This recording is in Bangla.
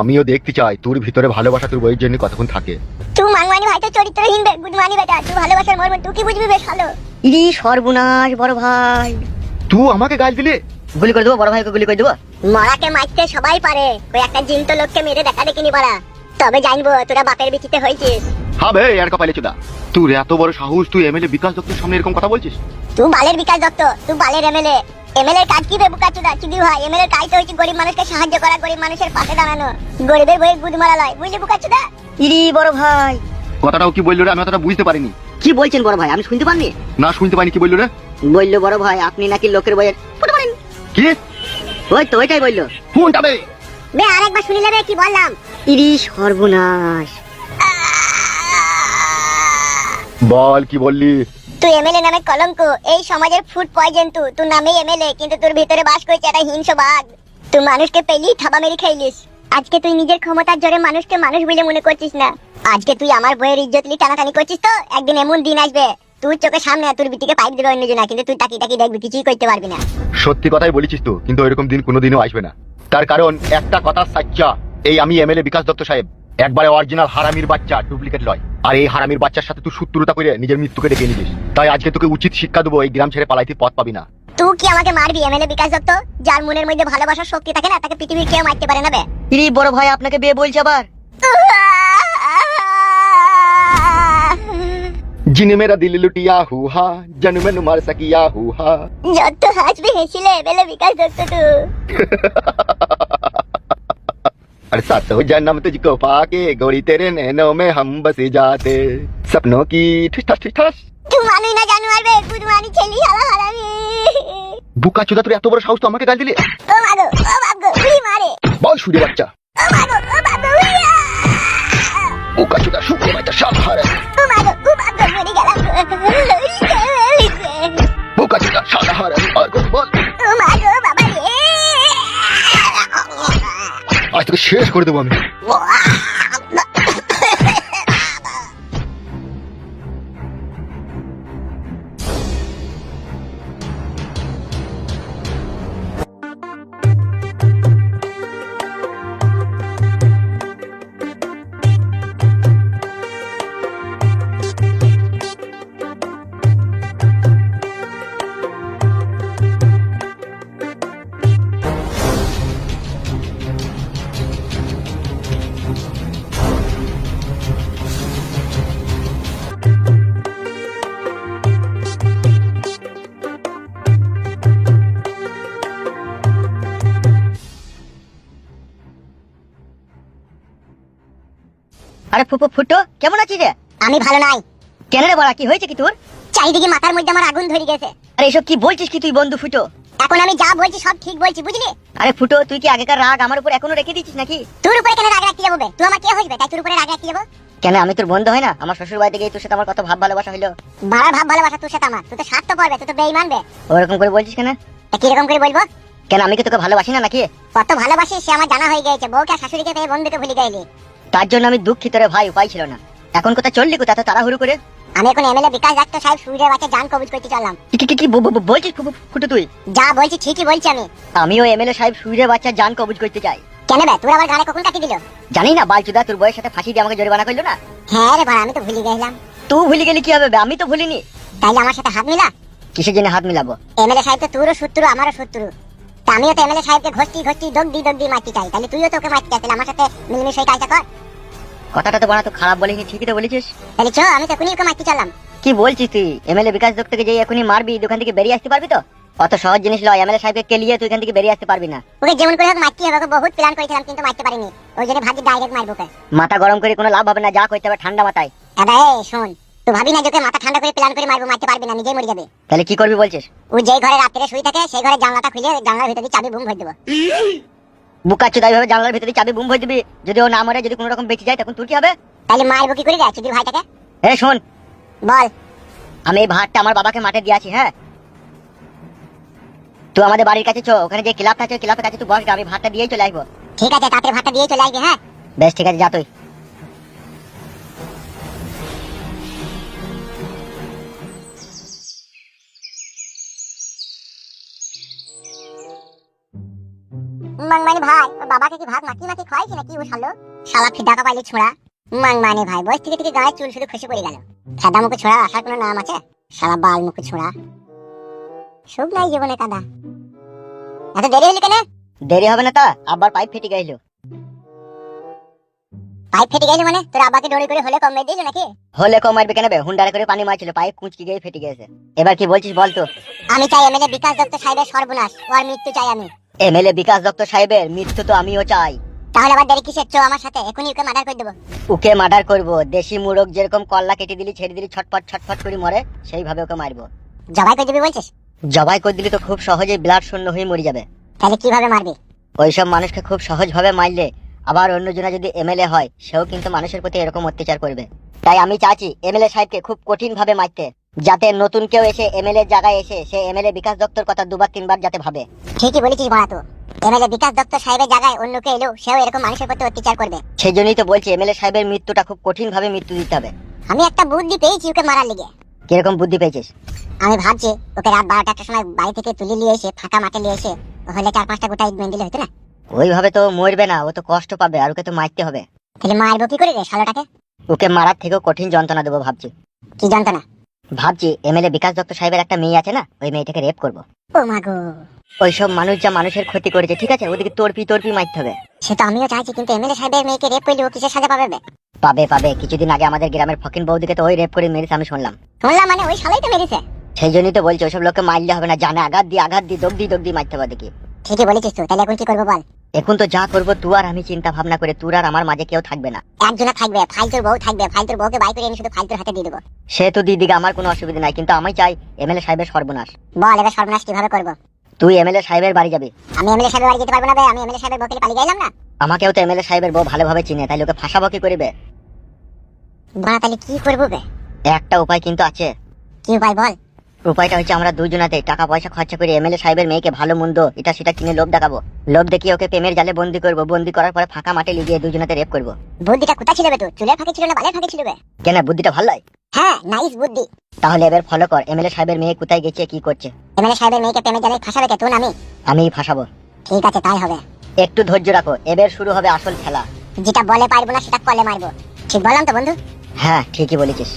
আমিও দেখতে চাই তোর ভিতরে ভালোবাসা তোর বইয়ের জন্য কতক্ষণ থাকে। তুই মাংমানি ভাই তো চরিত্রহীন বে গুদমানি বেটা তুই ভালোবাসার মর্ম তুই কি বুঝবি বেশ ভালো? ইরি সর্বনাশ বড় ভাই। তুই আমাকে গাল দিলে? গুলি করে দেবো বড় ভাইকে গুলি করে দেবো? মরাকে মারতে সবাই পারে ওই একটা জিন্ত লোককে মেরে দেখা দেখিনি পারা তবে জানব তোরা বাপের বিচিতে হয়েছিস। হবে আর কপালে চুদা। তোর এত বড় সাহস তুই এমএলএ বিকাশ দত্তের সামনে এরকম কথা বলছিস? তুই বালের বিকাশ দত্ত তুই বালের এমএলএ। এমএলএ এর কাজ কি বে বুকা চুদা চিদি ভাই এমএলএ এর কাজ তো হচ্ছে গরিব মানুষকে সাহায্য করা গরিব মানুষের পাশে দাঁড়ানো। গরিবের বইয়ের গুদ মারা লয় বুঝলি বুকা চুদা ইরি বড় ভাই। কথাটাও কি বলল রে? আমি অতটা বুঝতে পারিনি। কি বলছেন বড় ভাই? আমি শুনতে পারিনি না শুনতে পারিনি কি বলল রে? বলল বড় ভাই আপনি নাকি লোকের বইয়ের ফুটো মারেন। কি? ওই তো ওইটাই বলল। ফোনটা বে বে আরেকবার শুনিলে বে কি বললাম? ইরি সর্বনাশ। বল কি বললি? তুই এমএলএ নামে কলঙ্ক এই সমাজের ফুড পয়জন তুই তুই নামেই এমএলএ কিন্তু তোর ভিতরে বাস করছে একটা হিংস বাঘ। তুই মানুষকে পেলি থাবা মেরে খাইলিস। আজকে তুই নিজের ক্ষমতার জোরে মানুষকে মানুষ বলে মনে করছিস না। আজকে তুই আমার বইয়ের ইজ্জত নিয়ে টানাটানি করছিস তো একদিন এমন দিন আসবে। তুই চোখের সামনে তোর বিটিকে পাইপ দিবে অন্য না কিন্তু তুই তাকি তাকি দেখবি কিছুই করতে পারবি না। সত্যি কথাই বলেছিস তো কিন্তু এরকম দিন কোনোদিনও আসবে না। তার কারণ একটা কথা সাচ্চা এই আমি এমএলএ বিকাশ দত্ত সাহেব। একবারে অরিজিনাল হারামির বাচ্চা ডুপ্লিকেট লয়। আর এই হারামির বাচ্চার সাথে তুই শত্রুতা করে নিজের মৃত্যুকে ডেকে নিয়েছিস তাই আজকে তোকে উচিত শিক্ষা দেবো এই গ্রাম ছেড়ে পালাইতে পথ পাবি না তুই কি আমাকে মারবি এমএলএ বিকাশ দত্ত যার মনের মধ্যে ভালোবাসার শক্তি থাকে না তাকে পৃথিবীর কেউ মারতে পারে না বে ইরি বড় ভাই আপনাকে বিয়ে বলছে আবার जिने मेरा दिल लुटिया हुआ जन में मार सकिया हुआ যত হাসবে হেসিলে এমএলএ বিকাশ দত্ত তুই अरे सातो जन्म तुझको पाके गोरी तेरे नैनों में हम बस जाते सपनों की ठिस ठस ठिस ठस তুই মানুষ না জানোয়ার বে গুদমানি ছেলি হালা হারামি বুকা চুদা তোর এত বড় সাহস তো আমাকে গাল দিলে ও মাগো ও বাবগো উড়ি মারে বল সুরে বাচ্চা ও মাগো ও বাবগো উড়িয়া বুকা চুদা শুকে বাচ্চা সাত হারে ও মাগো ও বাবগো মরে গেলাম তোকে শেষ করে দেবো আমি। আরে ফুপু ফুটো কেমন আছিস রে? আমি ভালো নাই। কেন রে বড়া কি হয়েছে কি তোর? চারিদিকে মাথার মধ্যে আমার আগুন ধরে গেছে। আরে এসব কি বলছিস কি তুই বন্ধু ফুটো? এখন আমি যা বলছি সব ঠিক বলছি বুঝলি? আরে ফুটো তুই কি আগেকার রাগ আমার উপর এখনও রেখে দিচ্ছিস নাকি? তোর উপরে কেন রাগ রাখতে যাব বে? তুই আমার কে হইবে তাই তোর উপরে রাগ রাখতে যাব? কেন আমি তোর বন্ধু হয় না? আমার শ্বশুর বাড়িতে গিয়ে তোর সাথে আমার কত ভাব ভালোবাসা হইল? বাড়া ভাব ভালোবাসা তোর সাথে আমার। তুই তো স্বার্থ পড়বে তুই তো বেইমান বে। ওরকম করে বলছিস কেন? তা কীরকম করে বলব? কেন আমি কি তোকে ভালোবাসি না নাকি? কত ভালোবাসি সে আমার জানা হয়ে গেছে বউকে শাশুড়িকে পেয়ে বন্ধুকে ভুলে গেলি। তার জন্য আমি দুঃখিত রে ভাই উপায় ছিল না। এখন কোথায় চললি কোথা এত তাড়াহুড়ো করে? আমি এখন এমএলএ বিকাশ ডাক্তার সাহেব সূর্যের বাচ্চা জান কবজ করতে চললাম। কি কি- কি বলছিস ফুটো তুই? যা বলছি ঠিকই বলছি আমি। আমিও এমএলএ সাহেব সুইরে বাচ্চা জান কবুজ করতে চাই। কেন বে তোর আবার গানে কখন কাটি দিল? জানি না বালচুদা তোর বয়ের সাথে ফাঁসি দিয়ে আমাকে জরিমানা করল না? হ্যাঁ রে ভাড়া আমি তো ভুলে গেলাম। তুই ভুলে গেলি কি হবে বে? আমি তো ভুলিনি। তাইলে আমার সাথে হাত মিলা? কিসের জন্য হাত মিলাবো? এমএলএ সাহেব তো তোরও শত্রু আমারও শত্রু। তা আমিও তো এমএলএ সাহেবকে ঘষতি ঘষতি দগ দি দগ দি মারতে চাই। তাহলে তুইও তো ওকে মারতে চাই তাহলে আমার সাথে মিলমিশ হয়ে কাজটা কর। কথাটা তো বড়া তুই খারাপ বলিনি ঠিকই তো বলেছিস। তাহলে চো আমি তো এখনই ওকে মারতে চললাম। কি বলছিস তুই? এমএলএ বিকাশ দত্তকে যে এখনই মারবি দোকান থেকে বেরিয়ে আসতে পারবি তো? অত সহজ জিনিস লয় এমএলএ সাহেবকে কেলিয়ে তুই এখান থেকে বেরিয়ে আসতে পারবি না। ওকে যেমন করে হোক মারতে হবে। ওকে বহুত প্ল্যান করেছিলাম কিন্তু মারতে পারিনি। ওই জন্য ভাবছি ডাইরেক্ট মারবো ওকে। মাথা গরম করে কোনো লাভ হবে না যা করতে হবে ঠান্ডা মাথায়। এবার এই শোন তুই ভাবি না যে মাথা ঠান্ডা করে প্ল্যান করে মারবো মারতে পারবি না নিজেই মরে যাবে। তাহলে কি করবি বলছিস? ও যেই ঘরে রাত্রে শুয়ে থাকে সেই ঘরে জানলাটা খুলে জানলার ভিতরে দিয়ে চাবি বুম ভরে দেবো। বুকা তাই ভাবে জানলার ভিতরে চাবি বুম হয়ে দিবি। যদি ও না মরে যদি কোনো রকম বেঁচে যায় তখন তোর কি হবে? তাহলে মারবো কি করে রে চুদির ভাইটাকে? এ শোন। বল। আমি এই ভাতটা আমার বাবাকে মাঠে দিয়েছি হ্যাঁ? তুই আমাদের বাড়ির কাছে চো ওখানে যে ক্লাবটা আছে ক্লাবের কাছে তুই বস আমি ভাতটা দিয়েই চলে আসব। ঠিক আছে তাড়াতাড়ি ভাতটা দিয়েই চলে আসবি হ্যাঁ? বেশ ঠিক আছে যা তুই। শালাকে কি ভাত মাটি মাটি খাইছি নাকি ও শালো? শালা ফিডাকা পাইলি ছোড়া। মাং মানে ভাই বয়স থেকে থেকে গায়ে চুল শুধু খসে পড়ে গেল। সাদা মুখে ছোড়া আসার কোনো নাম আছে? শালা বাল মুখে ছোড়া। সুখ নাই জীবনে কাদা। এত দেরি হলি কেন? দেরি হবে না তা আবার পাইপ ফেটে গেল। পাইপ ফেটে গেছে মানে? তোর আব্বাকে ডোরি করে হলে কম দিয়েছ নাকি? হলে কম মারবে কেন বে? হুন্ডারে করে পানি মারছিল পাইপ কুচকি গিয়ে ফেটে গেছে এবার কি বলছিস বল তো? আমি চাই এমএলএ বিকাশ দত্ত সাহেবের সর্বনাশ। ওর মৃত্যু চাই আমি। এমএলএ বিকাশ দত্ত সাহেবের মৃত্যু তো আমিও চাই। তাহলে আবার দেরি কিসের? চো আমার সাথে এখনই ওকে মার্ডার করে দেবো। ওকে মার্ডার করব। দেশি মুরগ যেরকম কল্লা কেটে দিলি ছেড়ে দিলি ছটফট ছটফট করে মরে সেইভাবে ওকে মারবো। জবাই করে দিবি বলছিস? জবাই করে দিলি তো খুব সহজেই ব্লাড শূন্য হয়ে মরে যাবে। তাহলে কীভাবে মারবি? ওইসব মানুষকে খুব সহজভাবে মারলে আবার অন্যজনা যদি এমএলএ হয় সেও কিন্তু মানুষের প্রতি এরকম অত্যাচার করবে। তাই আমি চাচ্ছি এমএলএ সাহেবকে খুব কঠিন ভাবে মারতে। যাতে নতুন কেউ এসে এমএলএ জায়গায় এসে সে এমএলএ বিকাশ দত্তর কথা দুবার তিনবার যাতে ভাবে। ঠিকই বলেছিস বড়া তো এমএলএ বিকাশ দত্ত সাহেবের জায়গায় অন্য কেউ এলেও সেও এরকম মানুষের প্রতি অত্যাচার করবে। সেই জন্যই তো বলছি এমএলএ সাহেবের মৃত্যুটা খুব কঠিন ভাবে মৃত্যু দিতে হবে। আমি একটা বুদ্ধি পেয়েছি ওকে মারার লিগে। কীরকম বুদ্ধি পেয়েছিস? আমি ভাবছি ওকে রাত বারোটা একটা সময় বাড়ি থেকে তুলে নিয়ে এসে ফাঁকা মাঠে নিয়ে এসে হলে চার পাঁচটা গোটা ইট বেঁধে হতো না? ওইভাবে তো মরবে না ও তো কষ্ট পাবে আর ওকে তো মারতে হবে। তাহলে মারবো কি করে রে শালোটাকে? ওকে মারার থেকেও কঠিন যন্ত্রণা দেবো ভাবছি। কি যন্ত্রণা? ভাবছি এমএলএ বিকাশ দত্ত সাহেবের একটা মেয়ে আছে না ওই মেয়েটাকে রেপ করব। ও মাগো ওইসব মানুষ যা মানুষের ক্ষতি করেছে ঠিক আছে? ওদিকে তর্পি তর্পি মারতে হবে। সে তো আমিও চাইছি কিন্তু এমএলএ সাহেবের মেয়েকে রেপ করলে ও কিসের সাজা পাবে? পাবে পাবে। কিছুদিন আগে আমাদের গ্রামের ফকিন বৌদিকে তো ওই রেপ করে মেরেছে আমি শুনলাম। শুনলাম মানে ওই শালাই তো মেরেছে? সেই জন্যই তো বলছি ওইসব লোককে মারলে হবে না। জানে আঘাত দিয়ে আঘাত দিয়ে দগদি দগদি মারতে হবে দেখি ঠিকই বলেছিস তো তাহলে এখন কি করব বল? এখন তো যা করব তুই আর আমি চিন্তা ভাবনা করে তুই আর আমার মাঝে কেউ থাকবে না। একজনা থাকবে ফাইলতুর বউ থাকবে ফাইলতুর বউকে বাই করে এনে শুধু ফাইলতুর হাতে দিয়ে দেবো। সে তো দিদিকে আমার কোনো অসুবিধা নাই কিন্তু আমি চাই এমএলএ সাহেবের সর্বনাশ। বল এবার সর্বনাশ কীভাবে করব? তুই এমএলএ সাহেবের বাড়ি যাবি। আমি এমএলএ সাহেবের বাড়ি যেতে পারব না ভাই আমি এমএলএ সাহেবের বউকে পালিয়ে গেলাম না? আমাকেও তো এমএলএ সাহেবের বউ ভালোভাবে চিনে তাই লোকে ফাঁসাবো কি করবে বড়া তাহলে কি করব বে? একটা উপায় কিন্তু আছে। কি উপায় বল? উপায়টা হচ্ছে আমরা দুজনাতে? টাকা পয়সা খরচা করে এমএলএ সাহেবের মেয়েকে ভালো মন্দ এটা সেটা কিনে লোভ দেখাবো। লোভ দেখিয়ে ওকে প্রেমের জালে বন্দি করব। বন্দি করার পরে ফাঁকা মাঠে লিগিয়ে দুজনাতে রেপ করব। বুদ্ধিটা কোথায় ছিল তো চুলের ফাঁকে ছিল না বালের ফাঁকে ছিল কেন? বুদ্ধিটা ভালো হয় হ্যাঁ নাইস বুদ্ধি। তাহলে এবার ফলো কর এমএলএ সাহেবের মেয়ে কোথায় গেছে কি করছে? এমএলএ সাহেবের মেয়েকে প্রেমে জালে ফাঁসাবে কে? তুই আমি আমি ফাঁসাবো। ঠিক আছে তাই হবে। একটু ধৈর্য রাখো এবার শুরু হবে আসল খেলা। যেটা বলে পারব না সেটা কলে মারবো। ঠিক বললাম তো বন্ধু? হ্যাঁ ঠিকই বলেছিস।